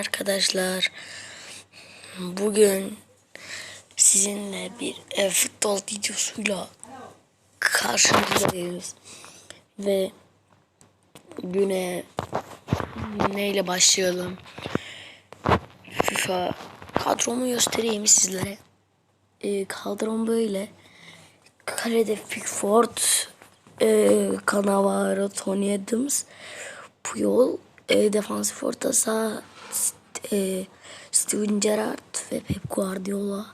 Arkadaşlar bugün sizinle bir e, futbol videosuyla karşınızdayız. Ve güne neyle başlayalım? FIFA kadromu göstereyim sizlere? E, kadrom böyle. Kalede Pickford e, Cannavaro Tony Adams Puyol e, defansif orta e, Steven Gerrard ve Pep Guardiola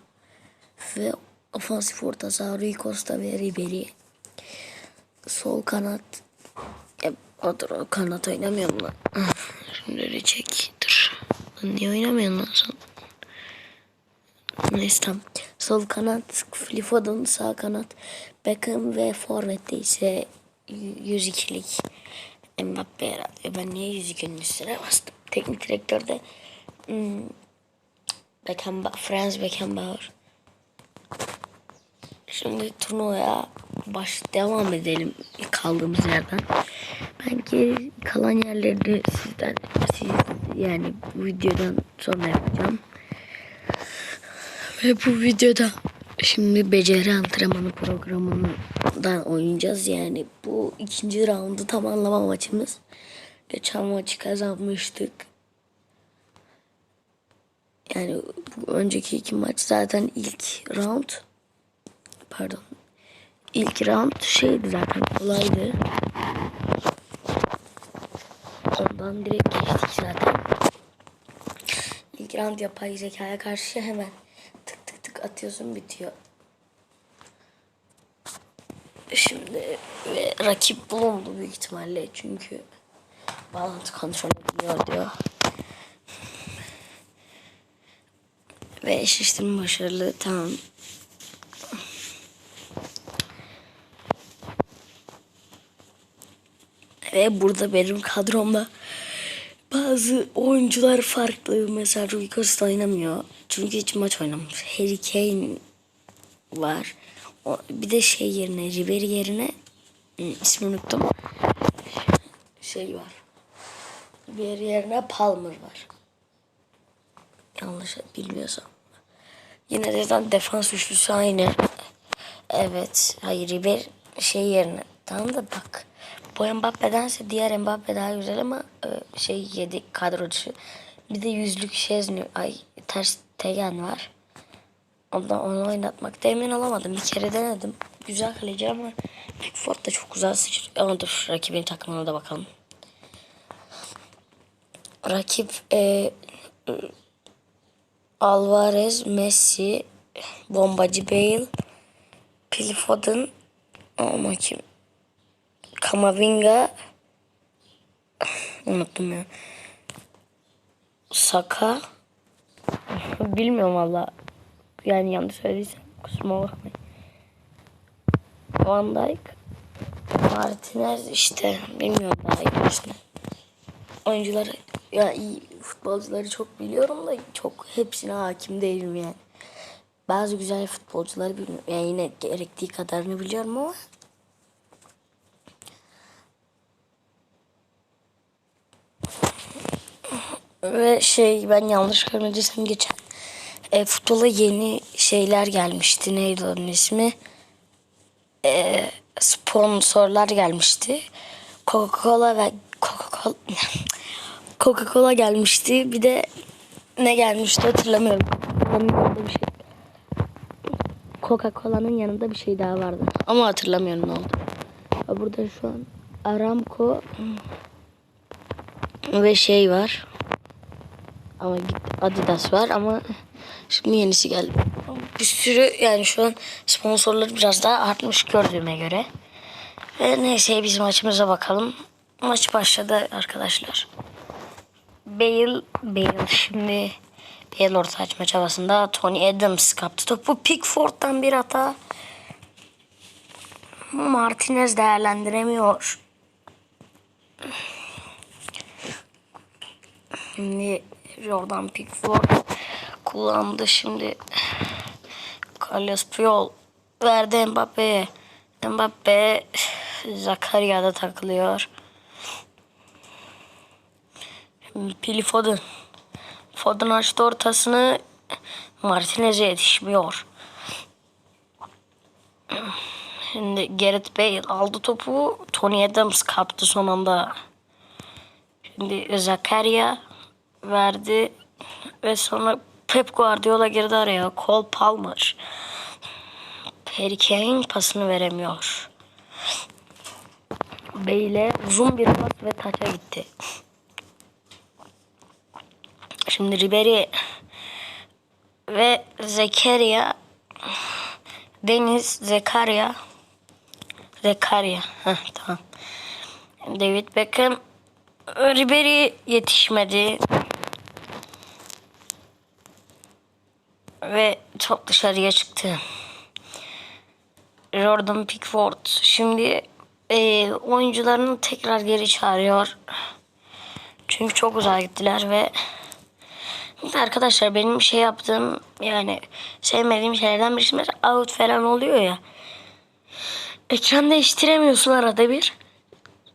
ve ofansif orta saha Rui Costa ve Ribery sol kanat e, odur, o kanat oynamıyorum lan şimdi öyle çek dur niye oynamıyorsun lan sen Neyse tamam. Sol kanat Phil Foden, sağ kanat Beckham ve forvette ise 102'lik Mbappe herhalde. Ben niye 102'nin üstüne bastım? Teknik direktörde hmm, Beckham, Franz Beckenbauer. Şimdi turnuvaya baş devam edelim kaldığımız yerden. Ben geri kalan yerleri sizden siz yani bu videodan sonra yapacağım. Ve bu videoda şimdi beceri antrenmanı programından oynayacağız. Yani bu ikinci roundu tamamlama maçımız. Geçen maçı kazanmıştık. Yani önceki iki maç zaten ilk round pardon ilk round şeydi zaten kolaydı. Ondan direkt geçtik zaten. İlk round yapay zekaya karşı hemen tık tık tık atıyorsun bitiyor. Şimdi rakip bulundu büyük ihtimalle çünkü bağlantı kontrol ediliyor diyor. Ve eşleştirme başarılı tamam. Ve burada benim kadromda bazı oyuncular farklı. Mesela Rui Costa oynamıyor. Çünkü hiç maç oynamamış. Harry Kane var. O, bir de şey yerine, Ribery yerine ismini unuttum. Şey var. Ribery yerine Palmer var. Yanlış bilmiyorsam. Yine de defans üçlüsü aynı. Evet. Hayır Ribery şey yerine. Tamam da bak. Bu Mbappe'dense diğer Mbappe daha güzel ama e, şey yedik kadro dışı. Bir de yüzlük Şezni, ay ters Tegen var. Ondan onu oynatmakta emin olamadım. Bir kere denedim. Güzel kaleci ama Pickford da çok güzel sıçrıyor. Ama dur rakibin takımına da bakalım. Rakip e, Alvarez, Messi, Bombacı Bale, Phil Foden, ama kim? Kamavinga, unuttum ya. Saka, bilmiyorum valla. Yani yanlış söylediysem kusuruma bakmayın. Van Dijk, Martinez işte bilmiyorum daha iyi işte. Oyuncuları ya iyi futbolcuları çok biliyorum da çok hepsine hakim değilim yani. Bazı güzel futbolcuları bilmiyorum. Yani yine gerektiği kadarını biliyorum ama ve şey ben yanlış görmediysem geçen e, futbola yeni şeyler gelmişti. Neydi onun ismi? E, sponsorlar gelmişti. Coca-Cola ve Coca-Cola Coca-Cola gelmişti. Bir de ne gelmişti hatırlamıyorum. Bir şey. Coca-Cola'nın yanında bir şey daha vardı. Ama hatırlamıyorum ne oldu. Burada şu an Aramco ve şey var. Ama Adidas var ama şimdi yenisi geldi. Bir sürü yani şu an sponsorları biraz daha artmış gördüğüme göre. Ve neyse biz maçımıza bakalım. Maç başladı arkadaşlar. Bale, Bale şimdi Bale orta açma çabasında Tony Adams kaptı topu. Pickford'dan bir hata. Martinez değerlendiremiyor. Şimdi Jordan Pickford kullandı şimdi. Carlos Puyol verdi Mbappe'ye. Mbappe Zakaria'da takılıyor. Pili Foden. Foden açtı ortasını. Martinez'e yetişmiyor. Şimdi Gareth Bale aldı topu. Tony Adams kaptı son anda. Şimdi Zakaria verdi ve sonra Pep Guardiola girdi araya. Cole Palmer. Harry Kane pasını veremiyor. Bale uzun bir pas ve taça gitti. Şimdi Ribery ve Zekaria Deniz Zekaria Zekaria Heh, tamam. David Beckham Ribery yetişmedi. Ve top dışarıya çıktı. Jordan Pickford şimdi e, oyuncularını tekrar geri çağırıyor. Çünkü çok uzağa gittiler ve arkadaşlar benim şey yaptığım yani sevmediğim şeylerden birisi mesela out falan oluyor ya. Ekran değiştiremiyorsun arada bir.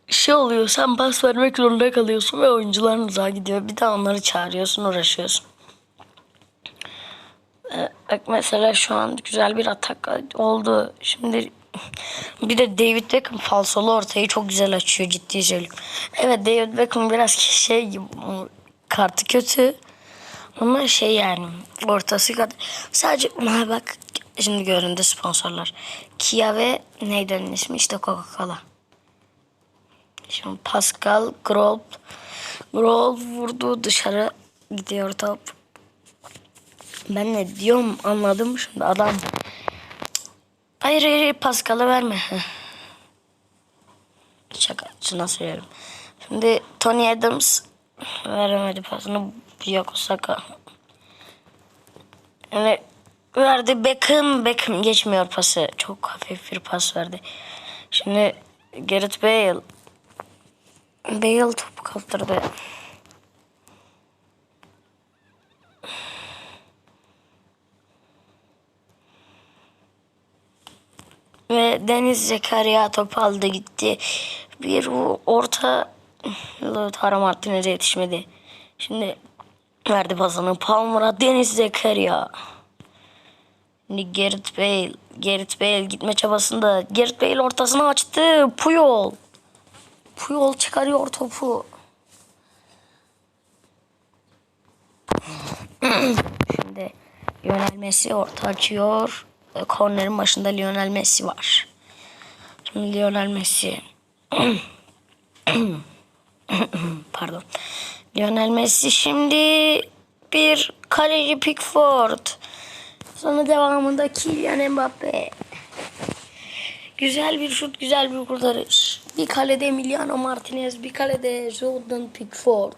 Şey oluyor sen pas vermek zorunda kalıyorsun ve oyuncuların uzağa gidiyor. Bir de onları çağırıyorsun uğraşıyorsun. Ee, Bak mesela şu an güzel bir atak oldu. Şimdi bir de David Beckham falsolu ortayı çok güzel açıyor ciddi söylüyorum. Evet David Beckham biraz şey gibi kartı kötü. Ama şey yani ortası kadar. Sadece ha bak şimdi göründü sponsorlar. Kia ve neydi onun ismi işte Coca-Cola. Şimdi Pascal Grob Grob vurdu dışarı gidiyor top. Ben ne diyorum anladım şimdi adam. Hayır hayır, hayır Pascal'a verme. Heh. Şaka şuna söylüyorum. Şimdi Tony Adams veremedi pasını yok Osaka. Yani verdi Beckham Beckham geçmiyor pası. Çok hafif bir pas verdi. Şimdi Gareth Bale Bale topu kaptırdı. Ve Deniz Zekaria topu aldı gitti. Bir orta Lautaro Martinez'e yetişmedi. Şimdi verdi pasını Palmer'a Deniz Zekaria. Şimdi Gareth Bale. Gareth Bale gitme çabasında. Gareth Bale ortasını açtı. Puyol. Puyol çıkarıyor topu. Şimdi Lionel Messi orta açıyor. Kornerin başında Lionel Messi var. Şimdi Lionel Messi. Pardon. Lionel Messi şimdi bir kaleci Pickford. Sonra devamında Kylian Mbappe. Güzel bir şut, güzel bir kurtarış. Bir kalede Emiliano Martinez, bir kalede Jordan Pickford.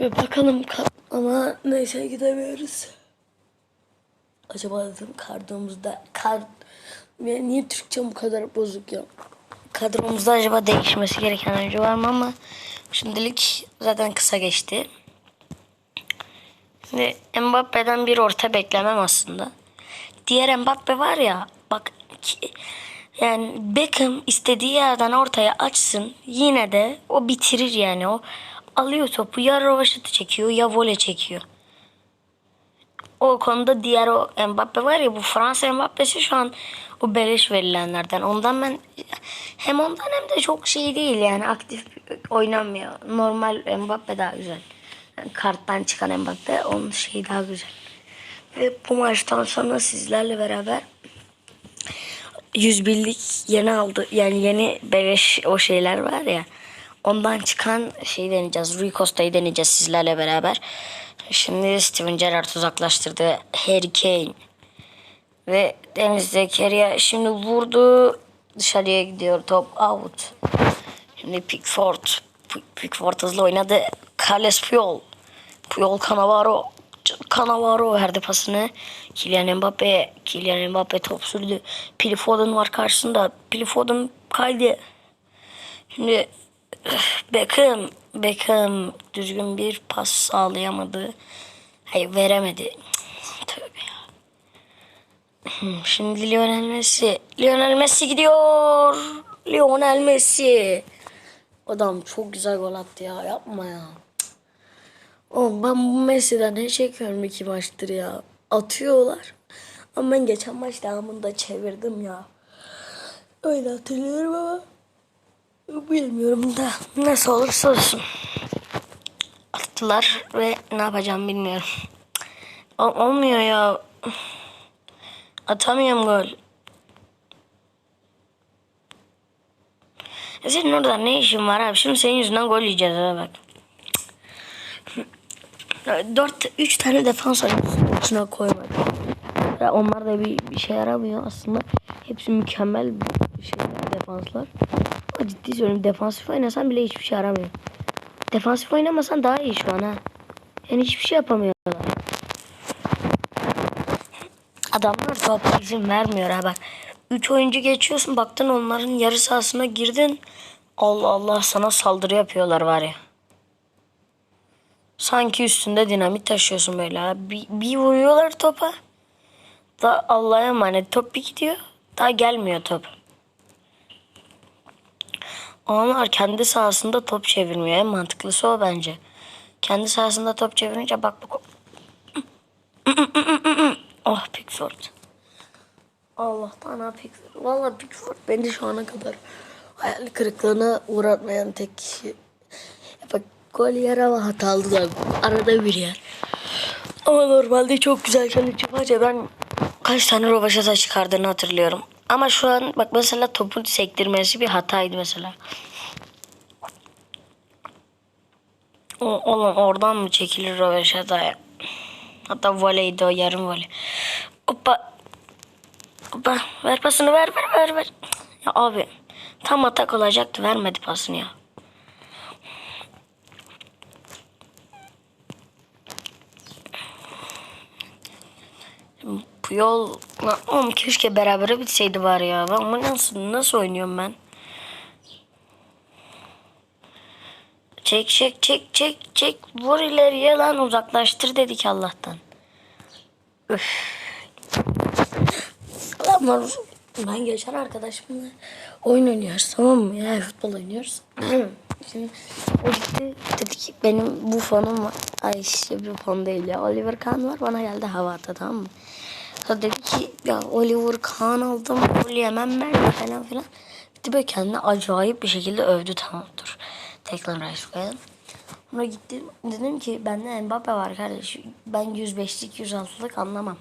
Ve bakalım ka- ama neyse gidemiyoruz. Acaba dedim kadromuzda kar Ya niye Türkçe bu kadar bozuk ya? Kadromuzda acaba değişmesi gereken oyuncu var mı ama şimdilik zaten kısa geçti. Şimdi Mbappe'den bir orta beklemem aslında. Diğer Mbappe var ya bak yani Beckham istediği yerden ortaya açsın yine de o bitirir yani o alıyor topu ya rovaşatı çekiyor ya vole çekiyor. O konuda diğer o Mbappe var ya bu Fransa Mbappe'si şu an o beleş verilenlerden. Ondan ben hem ondan hem de çok şey değil yani aktif oynamıyor. Normal Mbappe daha güzel. Yani karttan çıkan Mbappe onun şeyi daha güzel. Ve bu maçtan sonra sizlerle beraber 101'lik yeni aldı. Yani yeni beleş o şeyler var ya. Ondan çıkan şeyi deneyeceğiz. Rui Costa'yı deneyeceğiz sizlerle beraber. Şimdi Steven Gerrard uzaklaştırdı. Harry Kane. Ve Deniz Zekeriya şimdi vurdu. Dışarıya gidiyor top out. Şimdi Pickford. Pickford hızlı oynadı. Carles Puyol. Puyol Cannavaro. Cannavaro verdi pasını. Kylian Mbappe. Kylian Mbappe top sürdü. Phil Foden var karşısında. Phil Foden kaydı. Şimdi Beckham. Beckham düzgün bir pas sağlayamadı. Hayır veremedi. Cık, Tövbe ya. Hmm, Şimdi Lionel Messi. Lionel Messi gidiyor. Lionel Messi. Adam çok güzel gol attı ya. Yapma ya. Oğlum ben bu Messi'den ne çekiyorum iki maçtır ya. Atıyorlar. Ama ben geçen maç devamında çevirdim ya. Öyle hatırlıyorum ama. Bilmiyorum da. Nasıl olursa olsun. Attılar ve ne yapacağım bilmiyorum. O- olmuyor ya. Atamıyorum gol. Ya Senin orada ne işin var abi? Şimdi senin yüzünden gol yiyeceğiz ha bak. Dört, üç tane defans oyuncusuna koymadı. Onlar da bir, bir şey yaramıyor aslında. Hepsi mükemmel bir şeyler defanslar. Ama ciddi söylüyorum defansif oynasan bile hiçbir şey yaramıyor. Defansif oynamasan daha iyi şu an ha. Yani hiçbir şey yapamıyorlar. Adamlar topa izin vermiyor ha bak. Üç oyuncu geçiyorsun baktın onların yarı sahasına girdin. Allah Allah sana saldırı yapıyorlar var ya. Sanki üstünde dinamit taşıyorsun böyle ha. Bir, bir vuruyorlar topa. Da Allah'a emanet top bir gidiyor. Daha gelmiyor top. Onlar kendi sahasında top çevirmiyor. En mantıklısı o bence. Kendi sahasında top çevirince bak bu. Oh Pickford. Allah'tan ha Pickford. Valla Pickford beni şu ana kadar hayal kırıklığına uğratmayan tek kişi. Ya bak gol yer ama hatalı da arada bir yer. Ama normalde çok güzel challenge yapınca ben kaç tane rovaşata çıkardığını hatırlıyorum. Ama şu an bak mesela topu sektirmesi bir hataydı mesela. O, oğlum oradan mı çekilir rovaşataya? Hatta voleydi o yarım voley. Hoppa. Hoppa. Ver pasını ver ver ver ver. Ya abi tam atak olacaktı vermedi pasını ya. Bu yol Lan oğlum keşke beraber bitseydi var ya. Ben nasıl nasıl oynuyorum ben? Çek çek çek çek çek vur ileriye lan uzaklaştır dedik Allah'tan. Üf. Adamlar ben geçen arkadaşımla oyun oynuyoruz tamam mı? Yani futbol oynuyoruz. Şimdi o gitti dedi ki benim bu fonum var. Ay işte bir fon değil ya. Oliver Kahn var bana geldi hava attı tamam mı? Sonra dedi ki ya Oliver Kahn aldım. Gol yemem ben falan filan. De böyle kendini acayip bir şekilde övdü tamam Tekrar Rice koyalım. Sonra gittim dedim ki bende Mbappe var kardeş. Ben 105'lik 106'lık anlamam.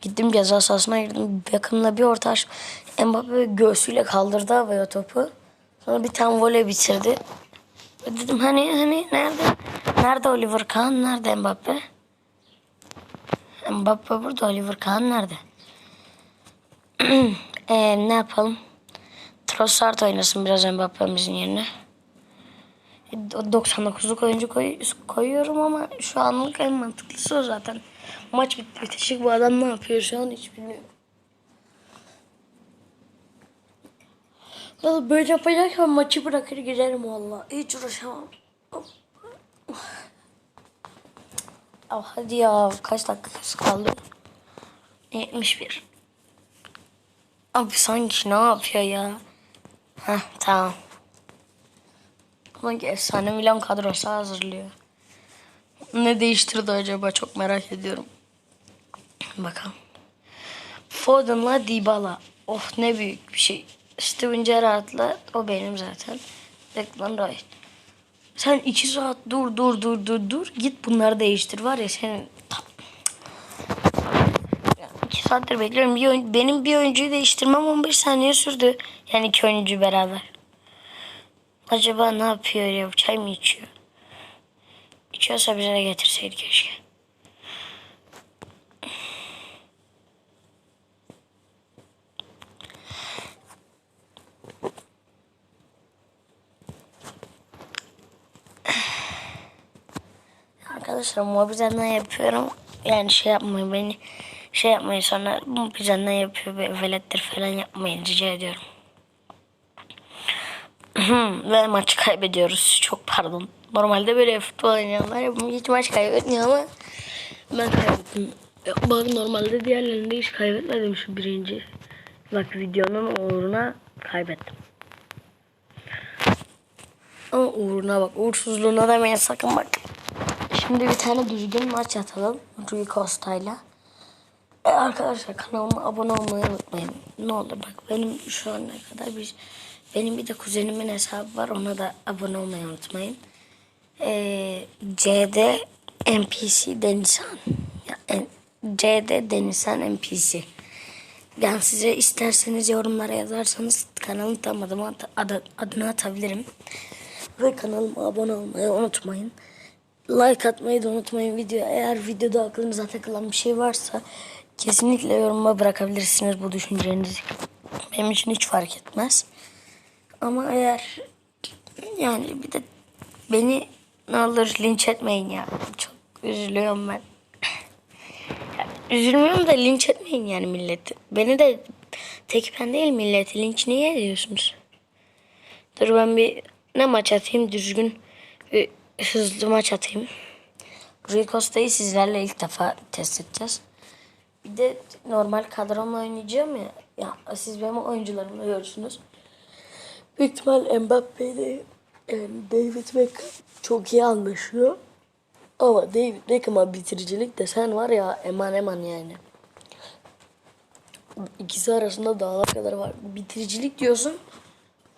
Gittim ceza sahasına girdim. Beckham'la bir orta aç. Mbappe göğsüyle kaldırdı havaya topu. Sonra bir tane voley bitirdi. Dedim hani hani nerede? Nerede Oliver Kahn? Nerede Mbappe? Mbappe burada Oliver Kahn nerede? Eee ne yapalım? Trossard oynasın biraz Mbappe'mizin yerine. E, 99'luk oyuncu koy, koyuyorum ama şu anlık en mantıklısı o zaten. Maç bitti bitecek bu adam ne yapıyor şu an hiç bilmiyorum. Valla böyle yapacaksam maçı bırakır giderim valla. Hiç uğraşamam. Oh, hadi ya kaç dakikası kaldı? 71. Abi sanki ne yapıyor ya? Heh tamam. Ama efsane Milan kadrosu hazırlıyor. Ne değiştirdi acaba çok merak ediyorum. Bakalım. Foden'la Dybala. Oh ne büyük bir şey. Steven Gerrard'la o benim zaten. Declan Rice. Sen iki saat dur dur dur dur dur. Git bunları değiştir var ya senin. Ya, iki saattir bekliyorum. Bir oyun, benim bir oyuncuyu değiştirmem 15 saniye sürdü. Yani iki oyuncu beraber. Acaba ne yapıyor ya? Çay mı içiyor? İçiyorsa bize de getirseydi keşke. Arkadaşlar Mobizen'den yapıyorum. Yani şey yapmayın beni şey yapmayın sonra Mobizen'den yapıyor ve velettir falan yapmayın rica ediyorum. Ve maçı kaybediyoruz. Çok pardon. Normalde böyle futbol oynayanlar hiç maç kaybetmiyor ama ben kaybettim. Bak normalde diğerlerinde hiç kaybetmedim şu birinci. Bak videonun uğruna kaybettim. Ama uğruna bak. Uğursuzluğuna demeyin sakın bak. Şimdi bir tane düzgün maç atalım. Rui Costa'yla. E arkadaşlar kanalıma abone olmayı unutmayın. Ne olur bak benim şu ana kadar bir benim bir de kuzenimin hesabı var. Ona da abone olmayı unutmayın. E, CD NPC Denizhan. Ya, en- CD Denizhan NPC. Ben size isterseniz yorumlara yazarsanız kanalın tam adımı at- adı- adını atabilirim. Ve kanalıma abone olmayı unutmayın. Like atmayı da unutmayın video. Eğer videoda aklınıza takılan bir şey varsa kesinlikle yoruma bırakabilirsiniz bu düşüncenizi. Benim için hiç fark etmez. Ama eğer yani bir de beni ne olur linç etmeyin ya. Çok üzülüyorum ben. Üzülmüyorum da linç etmeyin yani milleti. Beni de tek ben değil milleti linç niye ediyorsunuz? Dur ben bir ne maç atayım düzgün bir hızlı maç atayım. Rui sizlerle ilk defa test edeceğiz. Bir de normal kadromla oynayacağım ya. Ya siz benim oyuncularımla görürsünüz. Büyük ihtimal Mbappe ile yani David Beckham çok iyi anlaşıyor. Ama David Beckham'a bitiricilik desen var ya eman eman yani. İkisi arasında dağlar kadar var. Bitiricilik diyorsun.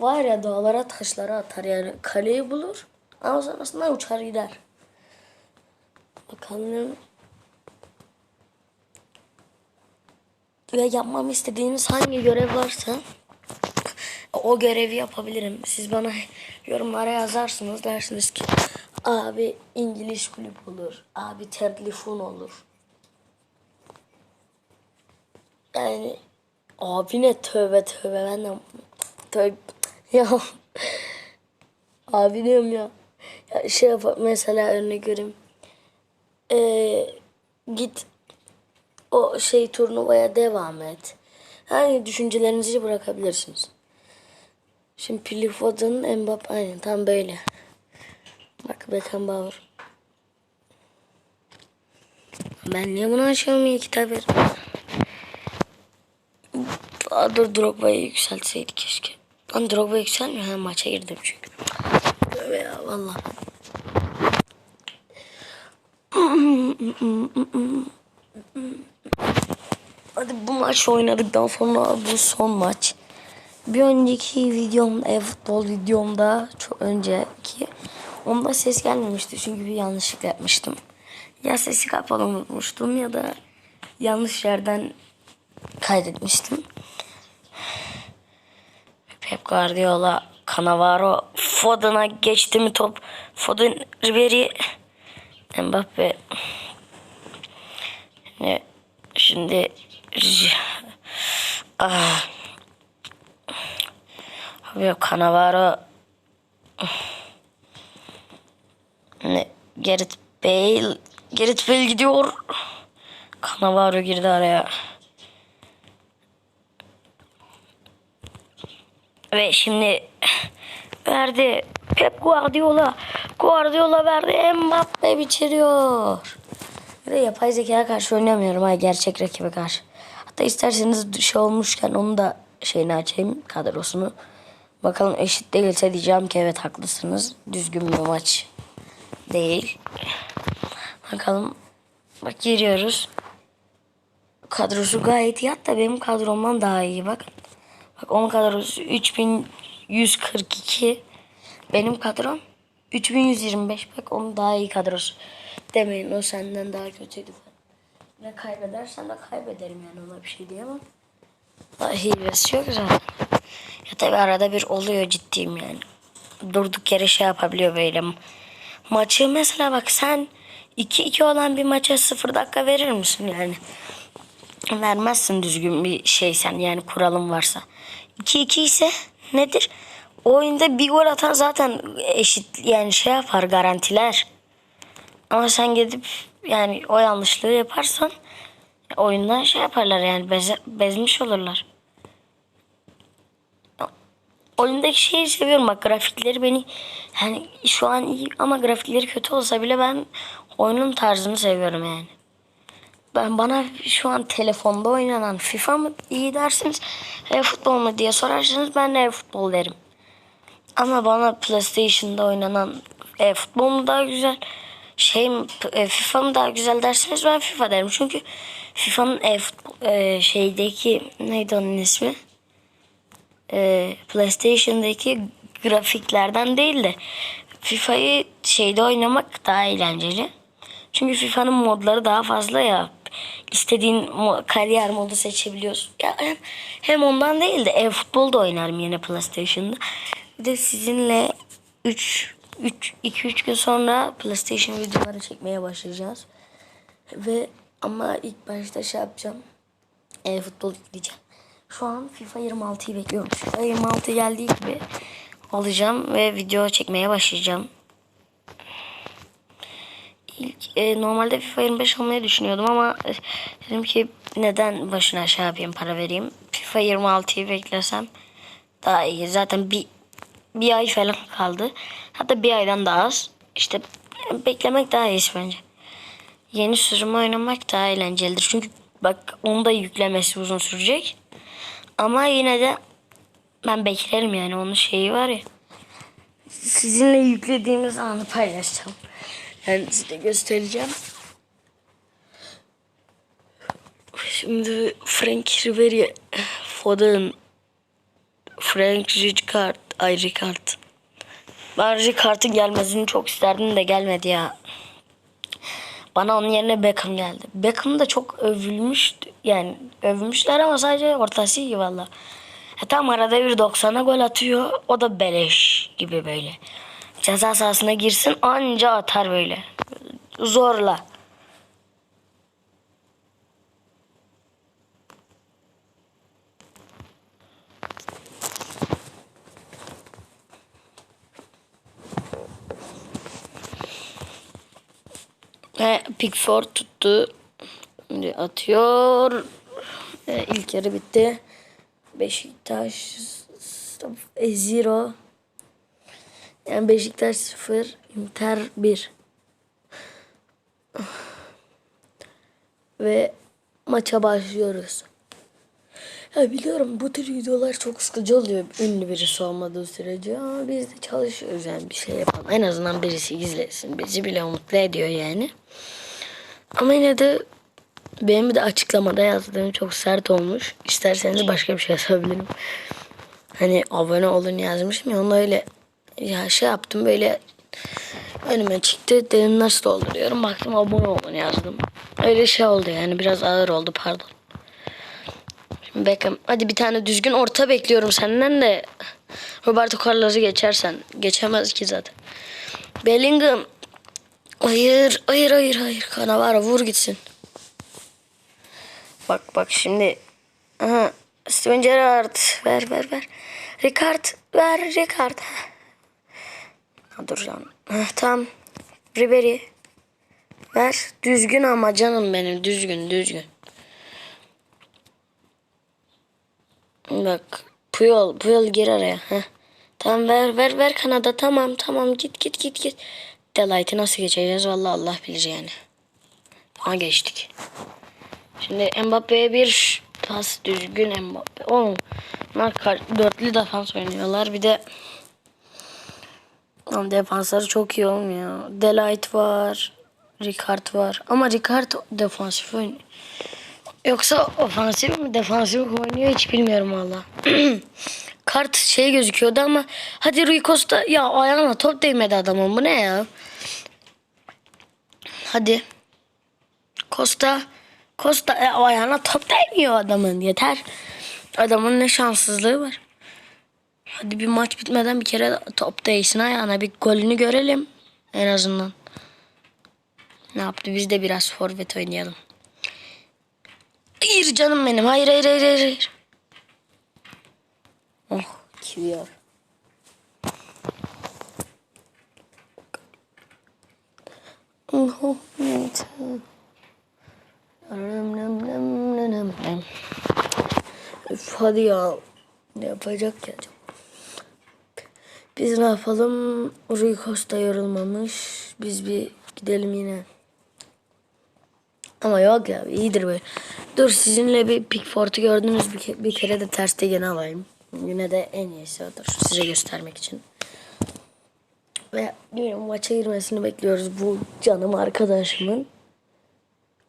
Var ya dağlara taşlara atar yani. Kaleyi bulur. Ama sonrasında uçar gider. Bakalım. Ve yapmamı istediğiniz hangi görev varsa o görevi yapabilirim. Siz bana yorumlara yazarsınız dersiniz ki abi İngiliz kulüp olur. Abi telefon olur. Yani abi ne tövbe tövbe ben de tövbe ya abi diyorum ya. ya şey yap mesela örnek vereyim. Ee, git o şey turnuvaya devam et. Yani düşüncelerinizi bırakabilirsiniz. Şimdi Philip Foden, Mbappe aynen tam böyle. Bak Beckenbauer. Ben niye bunu açıyorum ya kitap ver. Dur Drogba'yı yükseltseydi keşke. Lan Drogba yükselmiyor. Ha, maça girdim çünkü. Tövbe ya valla. Hadi bu maç oynadıktan sonra bu son maç. Bir önceki videom, e-futbol videomda çok önceki onda ses gelmemişti çünkü bir yanlışlık yapmıştım. Ya sesi kapalı unutmuştum ya da yanlış yerden kaydetmiştim. Pep Guardiola, Cannavaro, Foden'a geçti mi top? Foden, Ribery, Mbappe. Ne? Şimdi ah. Abi Cannavaro ne? Gareth Bale Gareth Bale gidiyor. Cannavaro girdi araya. Ve şimdi verdi. Pep Guardiola. Guardiola verdi. Mbappe bitiriyor. Ve yapay zekaya karşı oynamıyorum ha gerçek rakibe karşı. Hatta isterseniz şey olmuşken onu da şeyini açayım kadrosunu. Bakalım eşit değilse diyeceğim ki evet haklısınız. Düzgün bir maç değil. Bakalım. Bak giriyoruz. Kadrosu gayet iyi. Hatta benim kadromdan daha iyi bak. Bak onun kadrosu 3142. Benim kadrom 3125. Bak onun daha iyi kadrosu. Demeyin o senden daha kötüydü. Ne kaybedersen de kaybederim yani ona bir şey diyemem. Hilesi yok zaten. Ya tabi arada bir oluyor ciddiyim yani. Durduk yere şey yapabiliyor böyle. Maçı mesela bak sen 2-2 olan bir maça 0 dakika verir misin yani? Vermezsin düzgün bir şey sen yani kuralın varsa. 2-2 ise nedir? O oyunda bir gol atan zaten eşit yani şey yapar garantiler. Ama sen gidip yani o yanlışlığı yaparsan oyundan şey yaparlar yani beze, bezmiş olurlar. Oyundaki şeyi seviyorum bak grafikleri beni yani şu an iyi ama grafikleri kötü olsa bile ben oyunun tarzını seviyorum yani. Ben bana şu an telefonda oynanan FIFA mı iyi dersiniz, e, futbol mu diye sorarsanız ben de futbol derim. Ama bana PlayStation'da oynanan e, futbol mu daha güzel? Şey mi, e, FIFA mı daha güzel derseniz ben FIFA derim. Çünkü FIFA'nın e, futbol, e, şeydeki neydi onun ismi? E, PlayStation'daki grafiklerden değil de FIFA'yı şeyde oynamak daha eğlenceli. Çünkü FIFA'nın modları daha fazla ya. İstediğin kariyer modu seçebiliyorsun. Ya hem, hem ondan değil de ev futbol da oynarım yine PlayStation'da. Bir de sizinle 3 3 2 3 gün sonra PlayStation videoları çekmeye başlayacağız. Ve ama ilk başta şey yapacağım. E, futbol yükleyeceğim. Şu an FIFA 26'yı bekliyorum. FIFA 26 geldiği gibi alacağım ve video çekmeye başlayacağım. İlk, e, normalde FIFA 25 almayı düşünüyordum ama e, dedim ki neden başına şey yapayım para vereyim. FIFA 26'yı beklesem daha iyi. Zaten bir bir ay falan kaldı. Hatta bir aydan daha az. İşte beklemek daha iyi bence. Yeni sürümü oynamak daha eğlencelidir. Çünkü bak onu da yüklemesi uzun sürecek. Ama yine de ben beklerim yani onun şeyi var ya. Sizinle yüklediğimiz anı paylaşacağım. Yani size göstereceğim. Şimdi Frank Ribery, Foden, Frank Rijkaard, ay Rijkaard. Ben Rijkaard'ın gelmesini çok isterdim de gelmedi ya. Bana onun yerine Beckham geldi. Beckham da çok övülmüş yani övmüşler ama sadece ortası iyi valla. E tam arada bir 90'a gol atıyor. O da beleş gibi böyle. Ceza sahasına girsin anca atar böyle. Zorla. Ve Pickford tuttu. Şimdi atıyor. Ve ilk yarı bitti. Beşiktaş e, zero. Yani Beşiktaş 0, Inter 1. Ve maça başlıyoruz. Ya biliyorum bu tür videolar çok sıkıcı oluyor ünlü birisi olmadığı sürece ama biz de çalışıyoruz yani bir şey yapalım. En azından birisi izlesin. Bizi bile mutlu ediyor yani. Ama yine de benim de açıklamada yazdığım çok sert olmuş. İsterseniz başka bir şey yazabilirim. Hani abone olun yazmışım ya onu öyle ya şey yaptım böyle önüme çıktı dedim nasıl dolduruyorum baktım abone olun yazdım. Öyle şey oldu yani biraz ağır oldu pardon. Beckham hadi bir tane düzgün orta bekliyorum senden de Roberto Carlos'u geçersen geçemez ki zaten. Bellingham hayır hayır hayır hayır Cannavaro vur gitsin. Bak bak şimdi aha, Steven Gerrard ver ver ver. Ricard ver Ricard. Ha, dur lan. Ha, tamam. Ribery. Ver. Düzgün ama canım benim. Düzgün düzgün. Bak. Puyol. Puyol gir araya. Heh. Tamam ver ver ver Kanada. Tamam tamam git git git git. Delight'ı nasıl geçeceğiz? Vallahi Allah bilir yani. Ha geçtik. Şimdi Mbappe'ye bir pas düzgün Mbappe. Oğlum bunlar dörtlü defans oynuyorlar. Bir de Oğlum defansları çok iyi olmuyor. Delight var. Ricard var. Ama Ricard defansif oynuyor. Yoksa ofansif mi defansif mi oynuyor hiç bilmiyorum valla. Kart şey gözüküyordu ama hadi Rui Costa ya ayağına top değmedi adamın bu ne ya? Hadi. Costa Costa e, ayağına top değmiyor adamın yeter. Adamın ne şanssızlığı var. Hadi bir maç bitmeden bir kere top değsin ayağına bir golünü görelim en azından. Ne yaptı biz de biraz forvet oynayalım. Hayır canım benim hayır hayır hayır hayır. Oh kiviyor. Oh. Üf, hadi ya. Ne yapacak acaba? Biz ne yapalım? Rui Costa yorulmamış. Biz bir gidelim yine. Ama yok ya iyidir böyle. Dur sizinle bir Pickford'u gördünüz bir, bir kere de terste gene alayım. Yine de en iyisi odur size göstermek için. Ve bilmiyorum maça girmesini bekliyoruz bu canım arkadaşımın.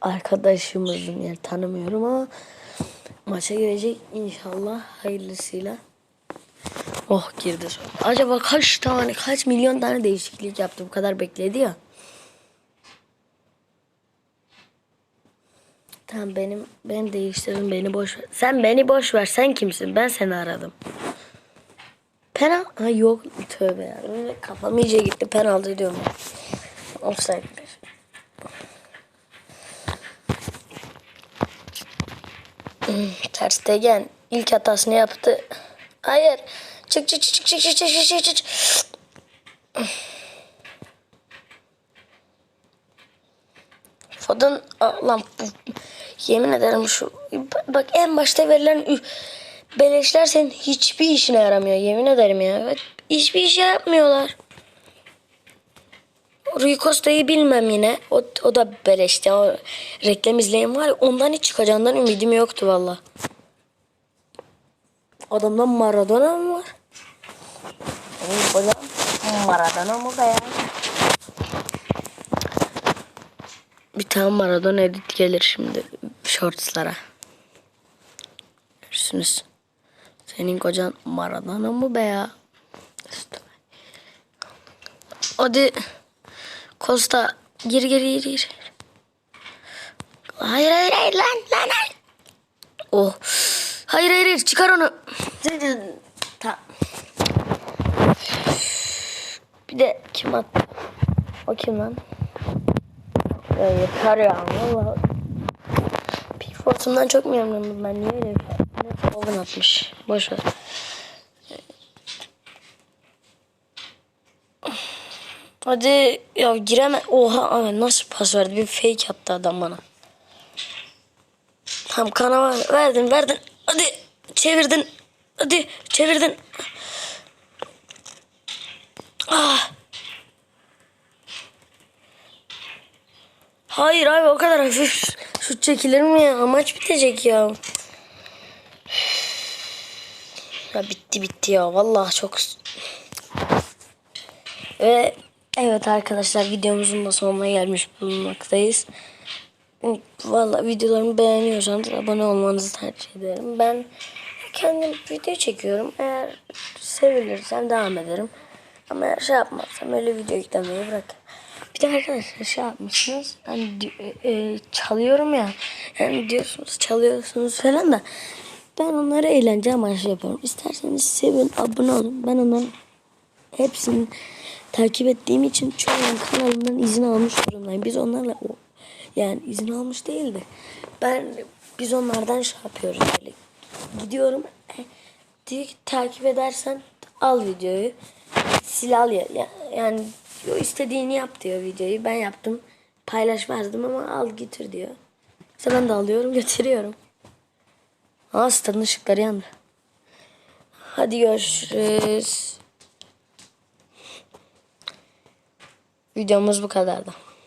Arkadaşımızın yani tanımıyorum ama maça girecek inşallah hayırlısıyla. Oh girdi. Acaba kaç tane kaç milyon tane değişiklik yaptı bu kadar bekledi ya. Tamam benim ben değiştirdim beni boş ver. Sen beni boş ver. Sen kimsin? Ben seni aradım. Penal ha yok tövbe ya. Öyle Kafam iyice gitti. Penaltı diyorum. Offside. Hmm, Ter Stegen ilk hatasını yaptı. Hayır. Çık çık çık çık çık çık çık çık Aa, lan yemin ederim şu bak en başta verilen beleşler senin hiçbir işine yaramıyor yemin ederim ya. Evet, hiçbir işe yapmıyorlar. Rui bilmem yine. O, o da beleşti. O reklam izleyen var ya ondan hiç çıkacağından ümidim yoktu valla. Adamda Maradona mı var? Maradona mı be ya? Bir tane Maradona edit gelir şimdi shortslara. Görürsünüz. Senin kocan Maradona mı be ya? Hadi Costa gir gir gir gir. Hayır hayır hayır lan lan lan. Oh. Hayır hayır hayır çıkar onu. Ta. Bir de kim attı? O kim lan? Ya yeter ya vallahi. Pickford'umdan çok memnunum ben. Niye öyle? Neyse Owen atmış. Boş ver. Hadi ya gireme. Oha nasıl pas verdi? Bir fake attı adam bana. Tamam kanama verdin verdin. Hadi çevirdin. Hadi çevirdin. Ah. Hayır abi o kadar hafif şut çekilir mi ya? Maç bitecek ya. Ya bitti bitti ya. Vallahi çok ve evet arkadaşlar videomuzun da sonuna gelmiş bulunmaktayız. Vallahi videolarımı beğeniyorsanız abone olmanızı tercih ederim. Ben kendim video çekiyorum. Eğer sevilirsem devam ederim. Ama şey yapmazsam öyle video yüklemeyi bırak. Bir de arkadaşlar şey yapmışsınız. Hani e, çalıyorum ya. Yani diyorsunuz çalıyorsunuz falan da. Ben onları eğlence amaçlı yapıyorum. İsterseniz sevin, abone olun. Ben onların hepsini takip ettiğim için çoğunun kanalından izin almış durumdayım. Biz onlarla o yani izin almış değildi. Ben biz onlardan şey yapıyoruz böyle. Gidiyorum. e, ki takip edersen al videoyu. Sil al ya- Yani o istediğini yap diyor videoyu. Ben yaptım. Paylaşmazdım ama al getir diyor. İşte ben de alıyorum götürüyorum. Aa stadın ışıkları yandı. Hadi görüşürüz. Videomuz bu kadardı.